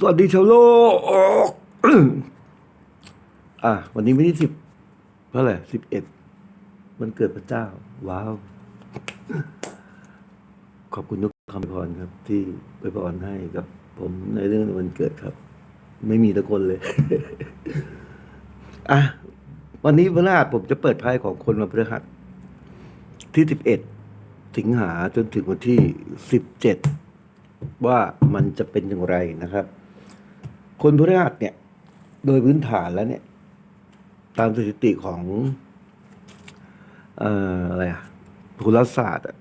สวัสดีชาวโลกอะวันนี้วันที่สิบเท่าไหร่สิบเอ็ดมันเกิดพระเจ้า ว้าว ขอบคุณทุกคำพรครับ ที่ไปพรให้กับ ผมในเรื่องวันเกิดครับ ไม่มีทุกคนเลย อะวันนี้พระราชผมจะเปิดไพ่ของคนวันพฤหัส ที่สิบเอ็ดสิงหาจนถึงวันที่สิบเจ็ดว่ามันจะเป็นอย่างไรนะครับ คนพฤหัสเนี่ย โดยพื้นฐานแล้วเนี่ย ตามสถิติของ เอ่ออะไรอะโหราศาสตร์อะ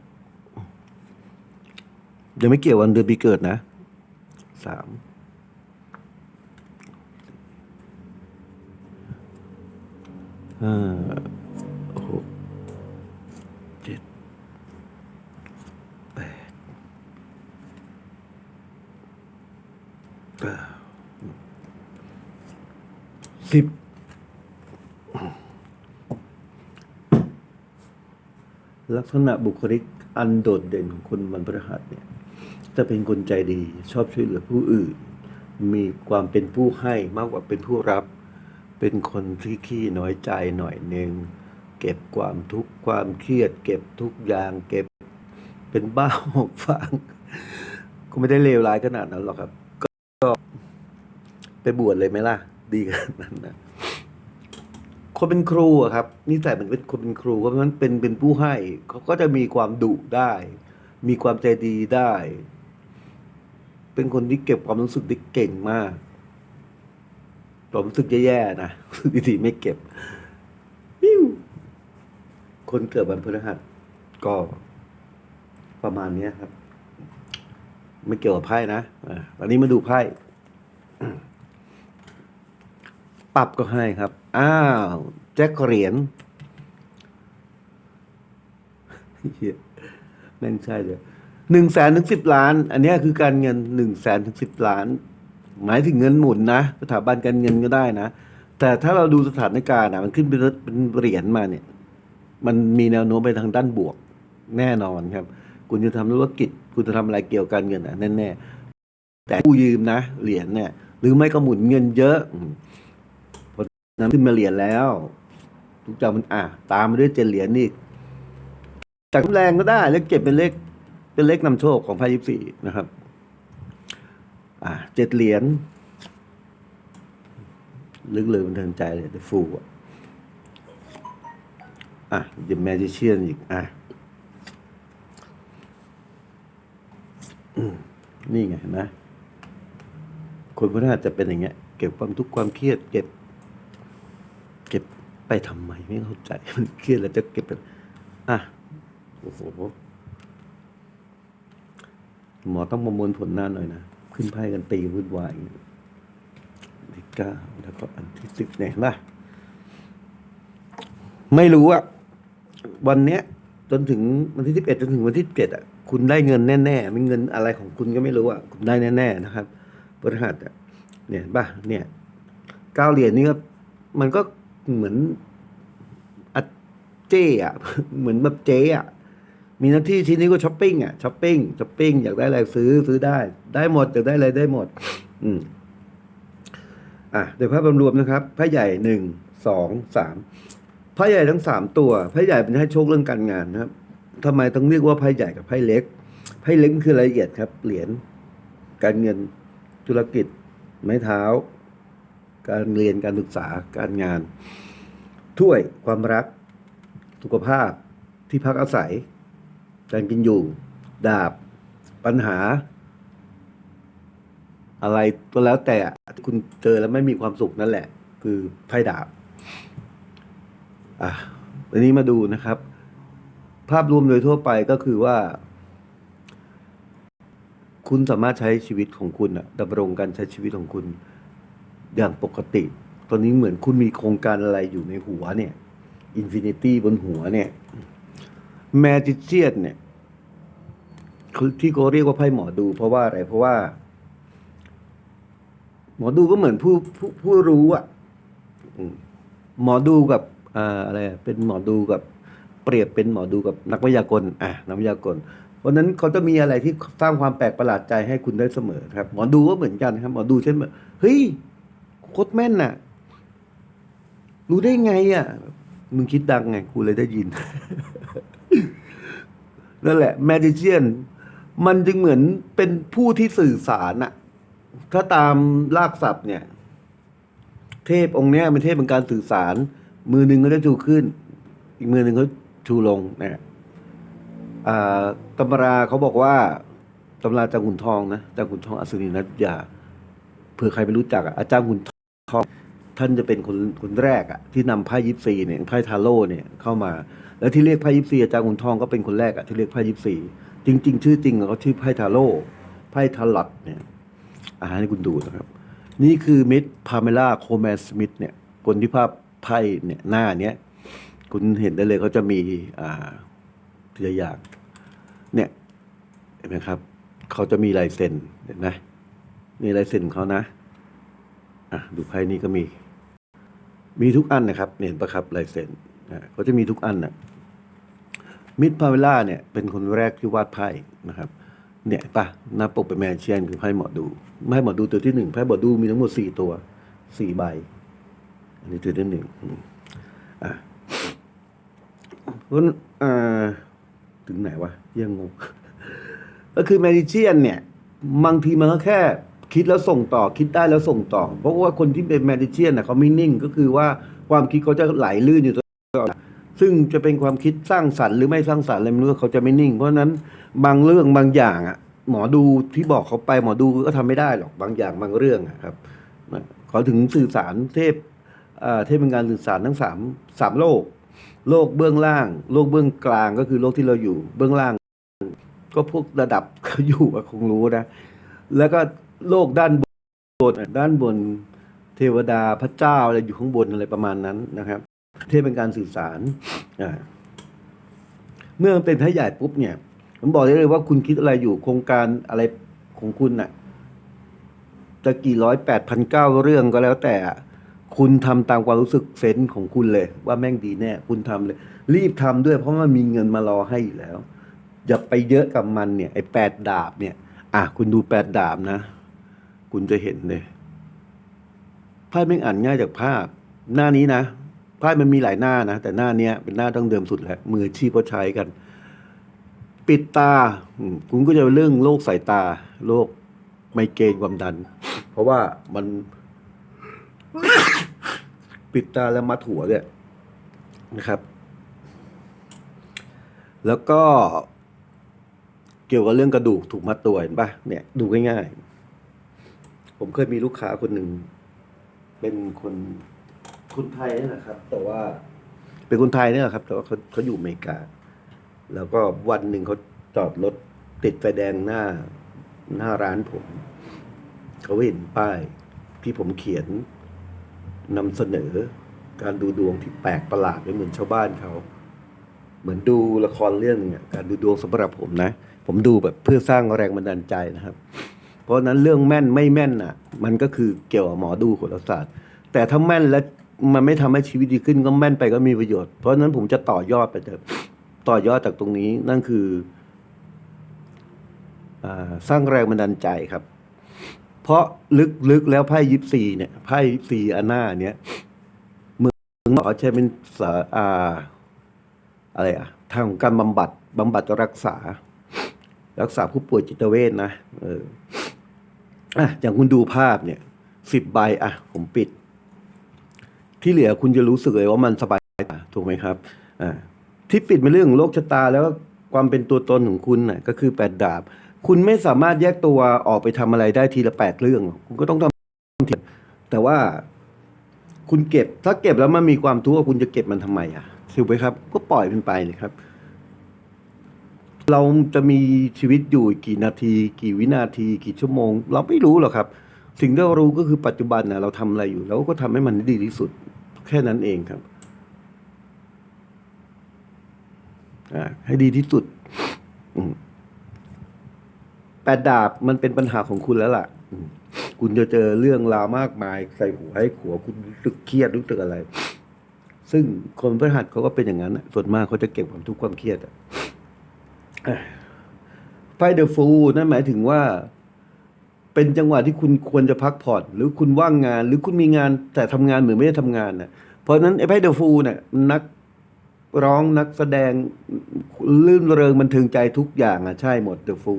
ยังไม่เกี่ยววันเดือนปีเกิดนะสามอ่าหกเจ็ดแปดเก้า สิบลักษณะบุคลิกอันโดดเด่นของคนวันพฤหัสเนี่ยจะเป็นคนใจดีชอบช่วยเหลือผู้อื่น มีความเป็นผู้ให้มากกว่าเป็นผู้รับ เป็นคนที่ขี้น้อยใจหน่อยหนึ่งเก็บความทุกข์ความเครียด เก็บทุกอย่างเก็บเป็นบ้าหอกฟางก็ไม่ได้เลวร้ายขนาดนั้นหรอกครับ ก็ไปบวชเลยไหมล่ะ ดีขนาดนั้นนะคนเป็นครูอะครับนิสัยมันเป็นคนเป็นครูเพราะฉะนั้นเป็นเป็นผู้ให้เขาก็จะมีความดุได้ มีความใจดีได้ เป็นคนที่เก็บความรู้สึกได้เก่งมากความรู้สึกแย่ๆนะรู้สึกดีๆไม่เก็บปิ้วคนเกิดวันพฤหัสก็ประมาณนี้ครับ ไม่เกี่ยวกับไพ่นะอะวันนี้มาดูไพ่ ปรับก็ให้ครับ อ้าวแจ็คเหรียญแม่งใช่เลยหนึ่งแสนถึงสิบล้าน อันนี้คือการเงินหนึ่งแสนถึงสิบล้าน หมายถึงเงินหมุนนะสถาบันการเงินก็ได้นะ แต่ถ้าเราดูสถานการณ์อะมันขึ้นเป็นเป็นเหรียญมาเนี่ย มันมีแนวโน้มไปทางด้านบวก แน่นอนครับ คุณจะทำธุรกิจ คุณจะทำอะไรเกี่ยวกับการเงินอะแน่ๆแต่ผู้ยืมนะเหรียญเนี่ย หรือไม่ก็หมุนเงินเยอะ นำขึ้นมาเหรียญแล้ว ทุกอย่างมันอะ ตามมาด้วยเจ็ดเหรียญนี่จากแรงก็ได้เลขเจ็ดเป็นเลขเป็นเลขนำโชคของไพ่ยิปซีนะครับ อะเจ็ดเหรียญลึกเลยมันเทิงใจเลยแต่ฟูอะอะเดอะแมจิเชียนอีก อะนี่ไงนไหมคนพระราชจะเป็นอย่างเงี้ย เก็บความทุกข์ความเครียดเก็บ ไปทำไมไม่เข้าใจมันเครียดแล้วจะเก็บไปอะโอ้โหหมอต้องประมวลผลหน้าหน่อยนะ ขึ้นไพ่กันตีวุ่นวายอย่างเงี้ยที่เก้าแล้วก็อันที่สิบเนี่ยนะไม่รู้อะวันเนี้ย จนถึงวันที่สิบเอ็ดจนถึงวันที่เจ็ดอะคุณได้เงินแน่ๆไม่เงินอะไรของคุณก็ไม่รู้อะคุณได้แน่ๆนะครับบริหัสอะเนี่ยเห็นปะเนี่ยเก้าเหรียญนี่ก็มันก็ เหมือนอเจ้อะเหมือนแบบเจ๊อะมีหน้าที่ชิ้นนี้ก็ช้อปปิ้งอะช้อปปิ้งช้อปปิ้งอยากได้อะไรซื้อซื้อได้ ได้หมดอยากได้อะไรได้หมด อืมอะโดยภาพรวมนะครับไพ่ใหญ่หนึ่งสองสามไพ่ใหญ่ทั้งสามตัวไพ่ใหญ่เป็นให้โชคเรื่องการงานนะครับทำไมต้องเรียกว่าไพ่ใหญ่กับไพ่เล็กไพ่เล็กคือรายละเอียดครับเหรียญการเงินธุรกิจไม้เท้า การเรียนการศึกษาการงาน ถ้วยความรัก สุขภาพที่พักอาศัย การกินอยู่ ดาบ ปัญหา อะไรก็แล้วแต่คุณเจอแล้วไม่มีความสุขนั่นแหละ คือไพ่ดาบ อะวันนี้มาดูนะครับ ภาพรวมโดยทั่วไปก็คือว่าคุณสามารถใช้ชีวิตของคุณอะดำรงการใช้ชีวิตของคุณ อย่างปกติ ตอนนี้เหมือนคุณมีโครงการอะไรอยู่ในหัวเนี่ยอินฟินิตี้บนหัวเนี่ยแมจิเชียนเนี่ยที่เขาเรียกว่าไพ่หมอดู เพราะว่าอะไรเพราะว่า หมอดูก็เหมือนผู้ผู้ผู้รู้อะหมอดูกับอ่าอะไรเป็นหมอดูกับเปรียบเป็นหมอดูกับนักวิทยากรอะนักวิทยากรเพราะฉะนั้นเขาจะมีอะไรที่สร้างความแปลกประหลาดใจให้คุณได้เสมอครับ หมอดูก็เหมือนกันครับ หมอดูเช่นแบบเฮ้ย โคตรแม่นน่ะ รู้ได้ไงอะ มึงคิดดังไง กูเลยได้ยิน นั่นแหละ แมจิเชียน มันจึงเหมือนเป็นผู้ที่สื่อสารอะถ้าตามรากศัพท์เนี่ย เทพองค์เนี้ยเป็นเทพเป็นการสื่อสาร มือหนึ่งก็จะชูขึ้น อีกมือหนึ่งเขาชูลงนะอ่าตำราเขาบอกว่าตำราจางขุนทองนะจางขุนทองอัศนีนัทยาเผื่อใครไม่รู้จักอะอาจารย์ขุน ทองท่านจะเป็นคนคนแรกอะที่นำไพ่ยิปซีเนี่ยไพ่ทาโร่เนี่ยเข้ามา แล้วที่เรียกไพ่ยิปซีอาจารย์ขุนทองก็เป็นคนแรกอะที่เรียกไพ่ยิปซีจริง ๆ ชื่อจริงเขาชื่อไพ่ทาโร่ไพ่ทาลอตเนี่ยอ่าให้คุณดูนะครับ นี่คือมิดพาเมล่าโคแมนสมิธเนี่ยคนที่ภาพไพ่เนี่ยหน้าเนี้ยคุณเห็นได้เลยเขาจะมีอ่าทีละอย่างเนี่ยเห็นไหมครับเขาจะมีลายเซ็นเห็นไหมนี่ลายเซ็นเขานะ อะดูไพ่นี้ก็มี มีทุกอันนะครับ เห็นปะครับลายเซ็นอะเขาจะมีทุกอันนะมิดพาเวล่าเนี่ยเป็นคนแรกที่วาดไพ่นะครับเนี่ยปะหน้าปกเป็นแมนเชียนคือไพ่หมอดูไพ่หมอดูตัวที่หนึ่งไพ่หมอดูมีทั้งหมดสี่ตัวสี่ใบ อันนี้ตัวที่หนึ่งอะเพราะอ่าถึงไหนวะยังงงก็คือแมจิเชียนเนี่ยบางทีมันก็แค่ คิดแล้วส่งต่อคิดได้แล้วส่งต่อ เพราะว่าคนที่เป็นแมจิเชียนน่ะเขาไม่นิ่งก็คือว่าความคิดเขาจะไหลลื่นอยู่ตลอดซึ่งจะเป็นความคิดสร้างสรรค์หรือไม่สร้างสรรค์อะไรไม่รู้เขาจะไม่นิ่ง เพราะฉะนั้นบางเรื่องบางอย่างอะหมอดูที่บอกเขาไปหมอดูก็ทำไม่ได้หรอกบางอย่างบางเรื่องครับเขาถึงสื่อสารเทพอ่าเทพเป็นการสื่อสารทั้งสามสามโลก โลกเบื้องล่าง โลกเบื้องกลางก็คือโลกที่เราอยู่ เบื้องล่าง ก็พวกระดับเขาอยู่คงรู้นะ แล้วก็ โลกด้านบนด้านบนเทวดาพระเจ้าอะไรอยู่ข้างบนอะไรประมาณนั้นนะครับ เทพเป็นการสื่อสารเมื่อมันเป็นพระใหญ่ปุ๊บเนี่ยผมบอกได้เลยว่าคุณคิดอะไรอยู่โครงการอะไรของคุณน่ะจะกี่ร้อยแปดพันเก้าเรื่องก็แล้วแต่คุณทำตามความรู้สึกเซนส์ของคุณเลย ว่าแม่งดีแน่คุณทำเลย รีบทำด้วยเพราะมันมีเงินมารอให้อยู่แล้ว อย่าไปเยอะกับมันเนี่ยไอ้แปดดาบเนี่ย อะคุณดูแปดดาบนะ คุณจะเห็นเลยไพ่แม่อ่านง่ายจากภาพ หน้านี้นะไพ่มันมีหลายหน้านะ แต่หน้าเนี้ยเป็นหน้าต้องเดิมสุดแหละมือชีพเขาใช้กัน ปิดตาคุณก็จะเรื่องโรคสายตาโรคไมเกรนความดัน เพราะว่ามัน ปิดตาแล้วมัดหัวเนี่ยนะครับ แล้วก็เกี่ยวกับเรื่องกระดูกถูกมัดตัวเห็นปะเนี่ยดูง่ายๆ ผมเคยมีลูกค้าคนหนึ่ง เป็นคนคนไทยนี่แหละครับ แต่ว่าเป็นคนไทยนี่แหละครับ แต่ว่าเขาเขาอยู่อเมริกา แล้วก็วันหนึ่งเขาจอดรถติดไฟแดงหน้าหน้าร้านผม เขาเห็นป้ายที่ผมเขียนนำเสนอ การดูดวงที่แปลกประหลาดไม่เหมือนชาวบ้านเขา เหมือนดูละครเรื่องนึงการดูดวงสำหรับผมนะ ผมดูแบบเพื่อสร้างแรงบันดาลใจนะครับ เพราะนั้นเรื่องแม่นไม่แม่นอะ มันก็คือเกี่ยวกับหมอดูโหราศาสตร์ แต่ถ้าแม่นแล้วมันไม่ทำให้ชีวิตดีขึ้นก็แม่นไปก็มีประโยชน์ เพราะนั้นผมจะต่อยอดไปเถอะต่อยอดจากตรงนี้นั่นคืออสร้างแรงบันดาลใจครับ เพราะลึกๆแล้วไพ่ยิปซีเนี่ยไพ่ยิปซีอันหน้าเนี่ยเมืองหมอใช้เป็นสาอาอะไรอะทางการบำบัดบำบัดรักษา รักษาผู้ป่วยจิตเวชนะเออ อะอย่างคุณดูภาพเนี่ยสิบใบอะ ผมปิด ที่เหลือคุณจะรู้สึกเลยว่ามันสบายถูกไหมครับอ่าที่ปิดเป็นเรื่องของโลกชะตาแล้วก็ความเป็นตัวตนของคุณน่ะ ก็คือแปดดาบ คุณไม่สามารถแยกตัวออกไปทำอะไรได้ทีละแปดเรื่อง คุณก็ต้องทำทีแต่ว่าคุณเก็บ ถ้าเก็บแล้วมันมีความทุกข์คุณจะเก็บมันทำไมอะถูกไหมครับ ก็ปล่อยมันไปเลยครับ เราจะมีชีวิตอยู่กี่นาที กี่วินาที กี่ชั่วโมง เราไม่รู้หรอกครับสิ่งที่เรารู้ก็คือปัจจุบันนะเราทำอะไรอยู่แล้วก็ทำให้มันดีที่สุด แค่นั้นเองครับให้ดีที่สุดแปดดาบมันเป็นปัญหาของคุณแล้วล่ะคุณจะเจอเรื่องราวมากมาย ใส่หัวให้ขัวคุณรู้สึกเครียดรู้สึกอะไร ซึ่งคนพฤหัสเขาก็เป็นอย่างนั้นส่วนมากเขาจะเก็บความทุกข์ความเครียดอะอะ ไพ่เดอะฟูนั่นหมายถึงว่า เป็นจังหวะที่คุณควรจะพักผ่อน หรือคุณว่างงาน หรือคุณมีงานแต่ทำงานเหมือนไม่ได้ทำงานนะเพราะฉะนั้นไอ้ไพ่เดอะฟูเนี่ยนักร้องนักแสดงลื่นเริงบันเทิงใจทุกอย่างอะใช่หมดเดอะฟู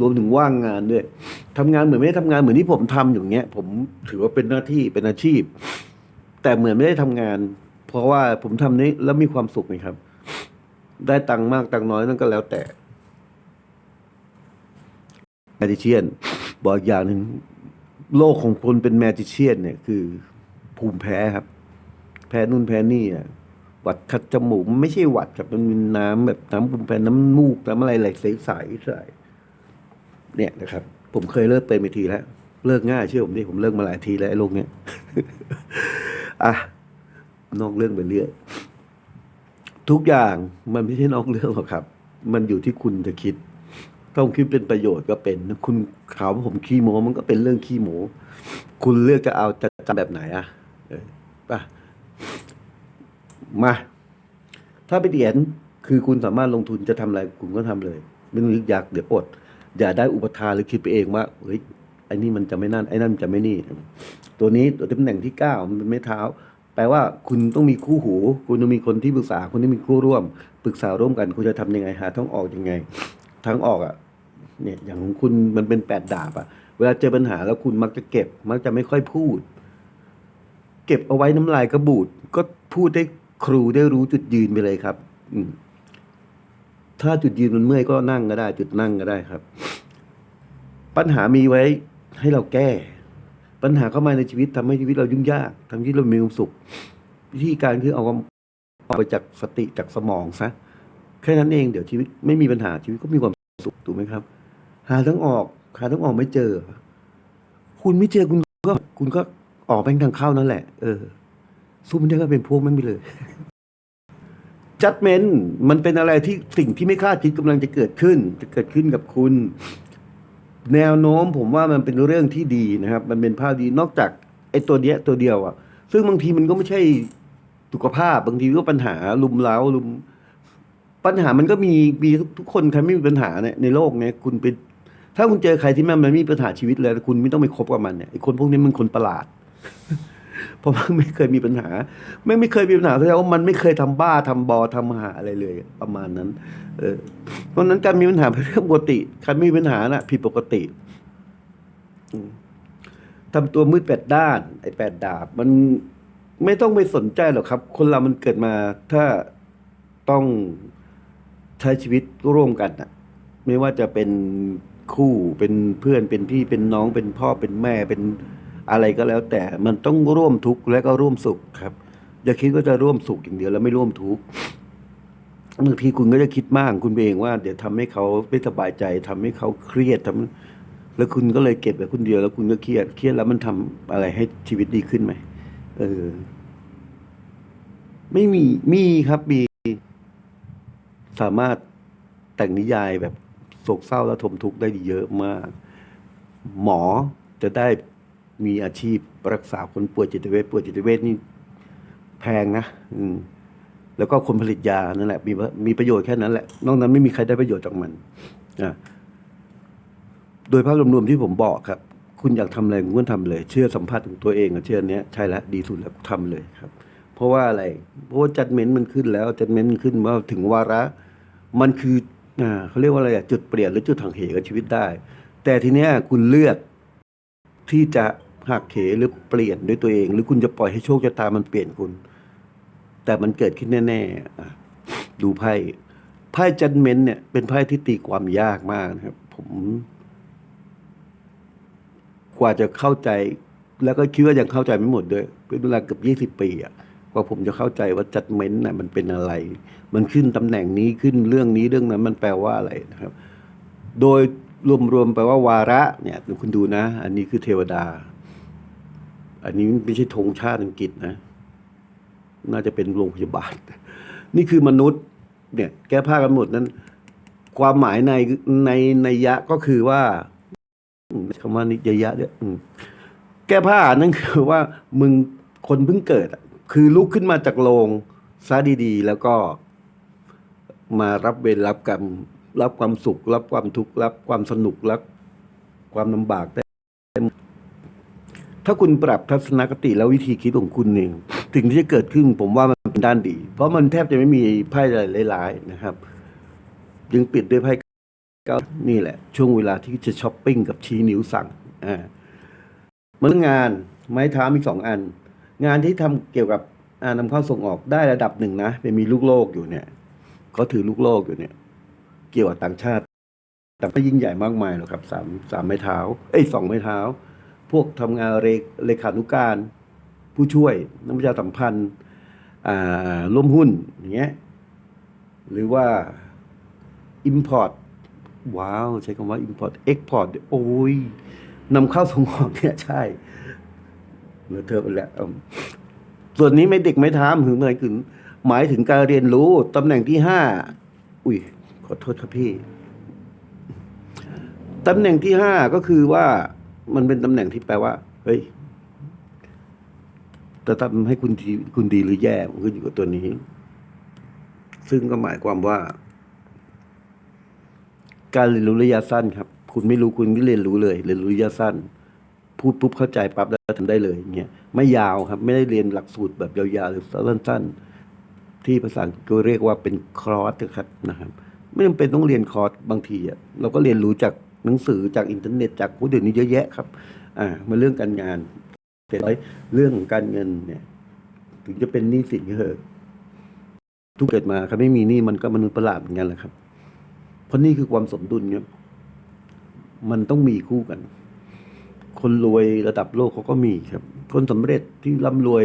รวมถึงว่างงานด้วยทำงานเหมือนไม่ได้ทำงานเหมือนที่ผมทำอย่างเงี้ย ผมถือว่าเป็นหน้าที่เป็นอาชีพ แต่เหมือนไม่ได้ทำงาน เพราะว่าผมทำนี้แล้วมีความสุขไงครับ ได้ตังค์มากตังค์น้อยนั่นก็แล้วแต่แมจิเชียน บอกอย่างหนึ่งโลกของคนเป็นแมจิเชียนเนี่ยคือ ภูมิแพ้ครับ แพ้นู่นแพ้นี่อะหวัดคัดจมูกมันไม่ใช่หวัดครับมันมีน้ำแบบน้ำภูมิแพ้น้ำมูกน้ำอะไรไหลใสใสเนี่ยนะครับ ผมเคยเลิกเป็นไปทีแล้ว เลิกง่ายเชื่อผมดิผมเลิกมาหลายทีแล้วไอ้โรคเนี้ยอะนอกเรื่องไปเรื่อย ทุกอย่างมันไม่ใช่นอกเรื่องหรอกครับ มันอยู่ที่คุณจะคิด ต้องคิดเป็นประโยชน์ก็เป็นคุณขาวผมขี้โมมันก็เป็นเรื่องขี้โม้คุณเลือกจะเอาจะจำแบบไหนอะเออป่ะมา ถ้าไปเดียนคือคุณสามารถลงทุนจะทำอะไรคุณก็ทำเลย ไม่ต้องยึกยักเดี๋ยวอด อย่าได้อุปทานหรือคิดไปเองว่าเฮ้ยไอ้นี่มันจะไม่นั่นไอ้นั่นมันจะไม่นี่ ตัวนี้ตัวตำแหน่งที่เก้ามันเป็นไม้เท้า แปลว่าคุณต้องมีคู่หู คุณต้องมีคนที่ปรึกษาคุณต้องมีคู่ร่วม ปรึกษาร่วมกัน คุณจะทำยังไงหาทางออกยังไงทางออกอะเนี่ยอย่างของคุณมันเป็นแปดดาบอะ เวลาเจอปัญหาแล้วคุณมักจะเก็บ มักจะไม่ค่อยพูด เก็บเอาไว้น้ำลายกระบูดก็พูดได้ครูได้รู้จุดยืนไปเลยครับ อืมถ้าจุดยืนมันเมื่อยก็นั่งก็ได้ จุดนั่งก็ได้ครับ ปัญหามีไว้ให้เราแก้ ปัญหาเข้ามาในชีวิตทำให้ชีวิตเรายุ่งยากทำให้ชีวิตเรามีความสุข วิธีการคือเอาความออกไปจากสติจากสมองซะแค่นั้นเองเดี๋ยวชีวิตไม่มีปัญหาชีวิตก็มีความสุขถูกไหมครับ หาทั้งออกหาทั้งออกไม่เจอ คุณไม่เจอคุณก็ คุณก็ออกไปทางเข้านั่นแหละ เออสู้มันได้ก็เป็นพวกแม่งไปเลยจัดเมนมันเป็นอะไรที่สิ่งที่ไม่คาดคิดกำลังจะเกิดขึ้น จะเกิดขึ้นกับคุณ แนวโน้มผมว่ามันเป็นเรื่องที่ดีนะครับ มันเป็นภาพดีนอกจากไอ้ตัวเนี้ยตัวเดียวอะ่ะซึ่งบางทีมันก็ไม่ใช่สุขภาพ บางทีก็ปัญหาลุมเล้าลุม ปัญหามันก็มีมีทุกคนใครไม่มีปัญหาเนี่ยในโลกเนี่ยคุณเป็นถ้าคุณเจอใครที่มันไม่มีปัญหาชีวิตเลยคุณไม่ต้องไปคบกับมันเนี่ยไอ้คนพวกนี้มันคนประหลาด เพราะมันไม่เคยมีปัญหา ไม่ไม่เคยมีปัญหาแสดงว่ามันไม่เคยทำบ้าทำบอทำหาอะไรเลยประมาณนั้น เออเพราะนั้นการมีปัญหาเป็นเรื่องปกติใครไม่มีปัญหาน่ะผิดปกติอืมทำตัวมืดแปดด้าน ไอ้แปดดาบ มันไม่ต้องไปสนใจหรอกครับ คนเรามันเกิดมาถ้าต้องใช้ชีวิตร่วมกันน่ะไม่ว่าจะเป็นคู่เป็นเพื่อนเป็นพี่เป็นน้องเป็นพ่อเป็นแม่เป็น อะไรก็แล้วแต่มันต้องร่วมทุกข์และก็ร่วมสุขครับ อย่าคิดว่าจะร่วมสุขอย่างเดียวแล้วไม่ร่วมทุกข์บางทีคุณก็จะคิดมากคุณเองว่า เดี๋ยวทำให้เขาไม่สบายใจทำให้เขาเครียดทำแล้วคุณก็เลยเก็บไว้คนเดียวแล้วคุณก็เครียดเครียดแล้วมันทำอะไรให้ชีวิตดีขึ้นไหมเออ ไม่มีมีครับมีสามารถแต่งนิยายแบบโศกเศร้าและทมทุกข์ได้เยอะมาก หมอจะได้ มีอาชีพรักษาคนป่วยจิตเวชป่วยจิตเวชนี่แพงนะอืมแล้วก็คนผลิตยานั่นแหละมีมีประโยชน์แค่นั้นแหละ นอกนั้นไม่มีใครได้ประโยชน์จากมันนะโดยภาพรวมๆที่ผมบอกครับ คุณอยากทำอะไรคุณก็ทำเลย เชื่อสัมผัสของตัวเองอะเชื่อนเนี้ยใช่แล้วดีสุดแล้วทำเลยครับ เพราะว่าอะไร เพราะว่าจัดเม้นต์มันขึ้นแล้ว จัดเม้นต์มันขึ้นว่าถึงวาระ มันคืออ่าเขาเรียกว่าอะไรอะจุดเปลี่ยนหรือจุดทางเหกับชีวิตได้ แต่ทีเนี้ยคุณเลือก ที่จะหักเหหรือเปลี่ยนด้วยตัวเอง หรือคุณจะปล่อยให้โชคชะตามันเปลี่ยนคุณ แต่มันเกิดขึ้นแน่ๆดูไพ่ไพ่จันเมนเนี่ยเป็นไพ่ที่ตีความยากมากนะครับ ผม กว่าจะเข้าใจ แล้วก็คิดว่ายังเข้าใจไม่หมดด้วยเป็นเวลาเกือบยี่สิบปีอะกว่าผมจะเข้าใจว่าจัดเม้นต์น่ะมันเป็นอะไร มันขึ้นตำแหน่งนี้ขึ้นเรื่องนี้เรื่องนั้นมันแปลว่าอะไรนะครับ โดย รวมๆแปลว่าวาระเนี่ยคุณดูนะ อันนี้คือเทวดา อันนี้ไม่ใช่ธงชาติอังกฤษนะ น่าจะเป็นโรงพยาบาล นี่คือมนุษย์ เนี่ย แก้ผ้ากันหมดนั้น ความหมายในในในยะก็คือว่าคำว่านิยยะเนี่ยแก้ผ้านั่นคือว่ามึงคนเพิ่งเกิด คือลุกขึ้นมาจากโรงซะดีๆ แล้วก็มารับเวรรับกรรม รับความสุข รับความทุกข์รับความสนุกรับความลำบากได้ถ้าคุณปรับทัศนคติแล้ววิธีคิดของคุณเนี่ยถึงที่จะเกิดขึ้นผมว่ามันเป็นด้านดี เพราะมันแทบจะไม่มีไพ่อะไรร้ายๆนะครับยังปิดด้วยไพ่ก้านี่แหละ ช่วงเวลาที่จะช้อปปิ้งกับชี้นิ้วสั่งอ่ามันงานไม้เท้ามีสองอัน งานที่ทำเกี่ยวกับอ่านำเข้าส่งออกได้ระดับหนึ่งนะเป็นมีลูกโลกอยู่เนี่ยเขาถือลูกโลกอยู่เนี่ย เกี่ยวกับต่างชาติ แต่ไม่ยิ่งใหญ่มากมายหรอกครับสามสามไม้เท้า เอ้ยสองไม้เท้า พวกทำงานเลเลขานุการ ผู้ช่วยนักประชาสัมพันธ์ร่วมหุ้นอย่างเงี้ยหรือว่า Import ว้าว ใช้คำว่า Import Export โอ้ยนำเข้าส่งออกเนี่ยใช่เหลือเธอไปแล้วส่วนนี้ไม่เด็กไม่ถามถึงอะไรถึงหมายถึงการเรียนรู้ตำแหน่งที่ห้าอุ้ย อโทษครับพี่ตำแหน่งที่ห้าก็คือว่ามันเป็นตำแหน่งที่แปลว่า เฮ้ยจะทำให้คุณดีคุณดีหรือแย่มันขึ้นอยู่กับตัวนี้ ซึ่งก็หมายความว่า การเรียนรู้ระยะสั้นครับ คุณไม่รู้คุณก็เรียนรู้เลย เรียนรู้ระยะสั้น พูดปุ๊บเข้าใจปั๊บแล้วทำได้เลยอย่างเงี้ยไม่ยาวครับ ไม่ได้เรียนหลักสูตรแบบยาวๆหรือสั้นๆที่ภาษาก็เรียกว่าเป็นคร์สครับนะครับ ไม่จำเป็นต้องเรียนคอร์สบางทีอะเราก็เรียนรู้จากหนังสือจากอินเทอร์เน็ตจากผู้เดี๋ยวนี้เยอะแยะครับ อ่ามาเรื่องการงานเสร็จแล้วเรื่องของการเงินเนี่ย ถึงจะเป็นหนี้สินก็เถอะทุกเกิดมาครับไม่มีหนี้มันก็มนุษย์ประหลาดเหมือนกันแหละครับ เพราะนี่คือความสมดุลเนี่ยมันต้องมีคู่กัน คนรวยระดับโลกเขาก็มีครับ คนสำเร็จที่ร่ำรวย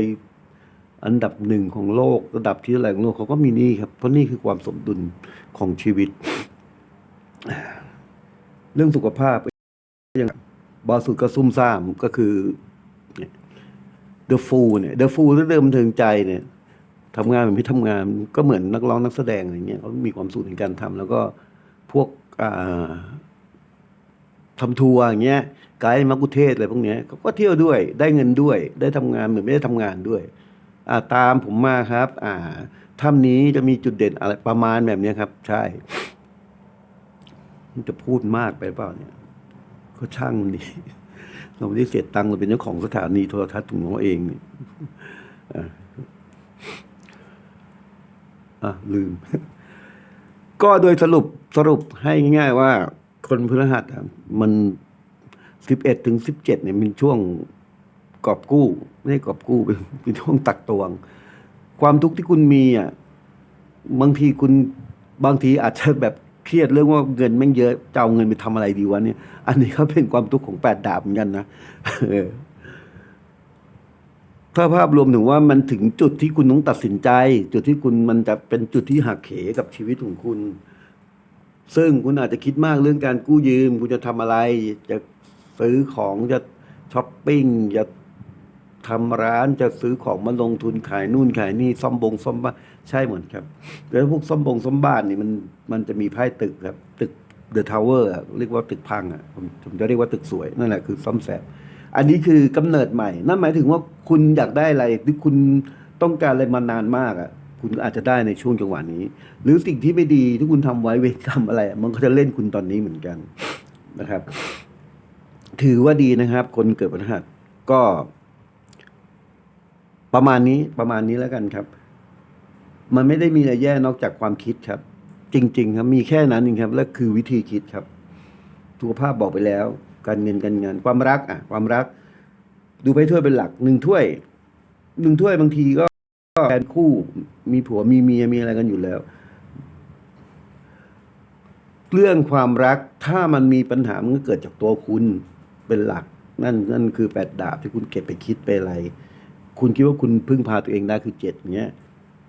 อันดับหนึ่งของโลกระดับที่แหล่งโลกเขาก็มีหนี่ครับ เพราะนี่คือความสมดุลของชีวิต เรื่องสุขภาพก็ยังบาสุดก็ซุ่มซ่ามก็คือเดอะฟูเนี่ยเดอะฟูถ้าเดิมบันเทิงใจเนี่ยทำงานแบบไม่ทำงานก็เหมือนนักร้องนักแสดงอะไรเงี้ยเขามีความสุขในการทำแล้วก็พวกทำทัวร์อย่างเงี้ยไกด์มักคุเทศอะไรพวกเนี้ยเขาก็เที่ยวด้วยได้เงินด้วย ได้ทำงานเหมือนไม่ได้ทำงานด้วย ตามผมมาครับ อ่าถ้ำนี้จะมีจุดเด่นอะไรประมาณแบบนี้ครับ ใช่มันจะพูดมากไปเปล่าเนี่ย ก็ช่างมันดี เราไม่ได้เสียตังค์เราเป็นเจ้าของสถานีโทรทัศน์ของเราเองเนี่ยอะอะลืม ก็โดยสรุปสรุปให้ง่ายๆว่า คนพฤหัสมันสิบเอ็ดถึงสิบเจ็ดเนี่ยเป็นช่วง กอบกู้ ไม่ใช่กอบกู้เป็นเป็นช่วงตักตวง ความทุกข์ที่คุณมีอะบางทีคุณบางทีอาจจะแบบเครียดเรื่องว่าเงินแม่งเยอะจะเอาเงินไปทำอะไรดีวะเนี่ย อันนี้ก็เป็นความทุกข์ของแปดดาบเหมือนกันนะถ้าภาพรวมถึงว่ามันถึงจุดที่คุณต้องตัดสินใจ จุดที่คุณมันจะเป็นจุดที่หักเหกับชีวิตของคุณ ซึ่งคุณอาจจะคิดมากเรื่องการกู้ยืม คุณจะทำอะไร จะซื้อของจะช้อปปิ้งจะ ทำร้านจะซื้อของมาลงทุนขายนู่นขายนี่ซ่อมบงซ่อมบ้านใช่หมือนครับ แล้วพวกซ่อมบงซ่อมบ้านนี่มันมันจะมีไพ่ตึกครับ ตึกเดอะทาวเวอร์เรียกว่าตึกพังอะผมผมจะเรียกว่าตึกสวยนั่นแหละคือซ่อมแซมอันนี้คือกำเนิดใหม่ นั่นหมายถึงว่าคุณอยากได้อะไรที่คุณต้องการอะไรมานานมากอะคุณอาจจะได้ในช่วงจังหวะนี้ หรือสิ่งที่ไม่ดีที่คุณทำไว้เวรกรรมอะไร มันก็จะเล่นคุณตอนนี้เหมือนกันนะครับ ถือว่าดีนะครับ คนเกิดวันพฤหัสก็ ประมาณนี้ประมาณนี้แล้วกันครับ มันไม่ได้มีอะไรแย่นอกจากความคิดครับ จริง ๆ ครับมีแค่นั้นเองครับ และคือวิธีคิดครับสุขภาพบอกไปแล้ว การเงินการงานความรักอะ ความรัก ดูไปถ้วยเป็นหลักหนึ่งถ้วยหนึ่งถ้วยบางทีก็แฟนคู่มีผัวมีเมียมีอะไรกันอยู่แล้ว เรื่องความรักถ้ามันมีปัญหามันก็เกิดจากตัวคุณเป็นหลัก นั่นนั่นคือแปดดาบที่คุณเก็บไปคิดไปอะไร คุณคิดว่าคุณพึ่งพาตัวเองได้คือเจ็ดเงี้ย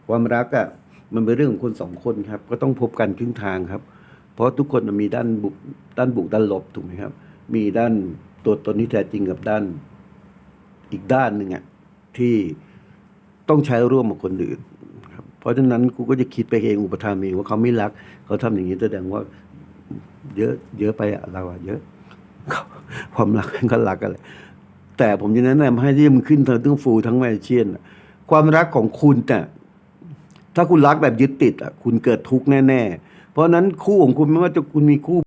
ความรักอะ่ะมันเป็นเรื่องของคนสองคนครับ ก็ต้องพบกันครึ่งทางครับ เพราะทุกคนมันมีด้านบุกด้านบุกด้านลบถูกไหมครับ มีด้านตัวตนที่แท้จริงกับด้านอีกด้านหนึ่งอะ่ะที่ต้องใช้ร่วมกับคนอื่นครับ เพราะฉะนั้นกูก็จะคิดไปเองอุปทานเองว่าเขาไม่รัก เขาทำอย่างนี้แสดงว่า เยอะเยอะไปอะเราอะเยอะความรักก็รักกันแหละ แต่ผมจะแนะนำให้ที่มันขึ้นทั้งฟูทั้งแมเชียน ความรักของคุณเนี่ยถ้าคุณรักแบบยึดติดอะคุณเกิดทุกข์แน่เพราะนั้นคู่ของคุณไม่ว่าจะคุณมีคู่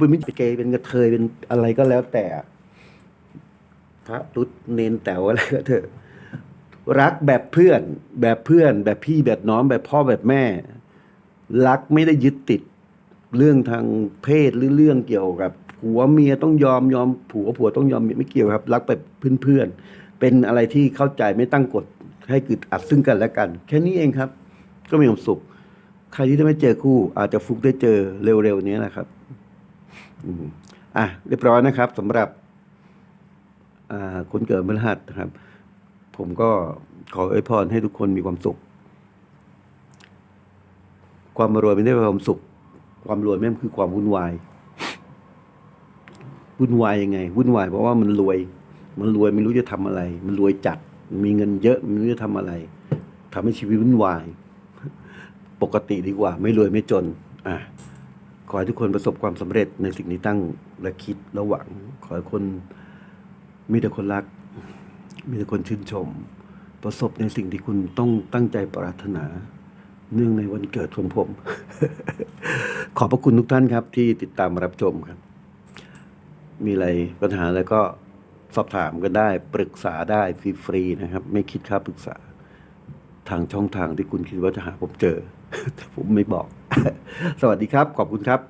เป็นมิตรเกย์เป็นกระเทยเป็นอะไรก็แล้วแต่พระตุดเนนแต๋วอะไรก็เถอะรักแบบเพื่อน แบบเพื่อน แบบพี่แบบน้องแบบพ่อแบบแม่ รักไม่ได้ยึดติด เรื่องทางเพศหรือเรื่องเกี่ยวกับผัวเมียต้องยอมยอมผัวผัวต้องยอมเมียไม่เกี่ยวครับ รักแบบเพื่อนๆเป็นอะไรที่เข้าใจไม่ตั้งกฎให้กึดอัดซึ่งกันและกัน แค่นี้เองครับ ก็มีความสุข ใครที่ได้ไม่เจอคู่ อาจจะฟุกได้เจอเร็วๆนี้นะครับอะเรียบร้อยนะครับสำหรับคนเกิดพฤหัสนะครับ ผมก็ขออวยพรให้ทุกคนมีความสุข ความรวยไม่ได้เป็นความสุข ความรวยแม่งคือความวุ่นวายวุ่นวายยังไงวุ่นวายเพราะว่ามันรวย มันรวยไม่รู้จะทำอะไร มันรวยจัด มีเงินเยอะไม่รู้จะทำอะไรทำให้ชีวิตวุ่นวาย ปกติดีกว่า ไม่รวยไม่จน อะขอให้ทุกคนประสบความสำเร็จในสิ่งที่ตั้งและคิดและหวัง ขอให้คนมีแต่คนรัก มีแต่คนชื่นชม ประสบในสิ่งที่คุณต้องตั้งใจปรารถนา เนื่องในวันเกิดของผม ขอบพระคุณทุกท่านครับ ที่ติดตามรับชมครับ มีอะไรปัญหาอะไรก็สอบถามกันได้ ปรึกษาได้ฟรีๆนะครับ ไม่คิดค่าปรึกษา ทางช่องทางที่คุณคิดว่าจะหาผมเจอแต่ผมไม่บอก สวัสดีครับ ขอบคุณครับ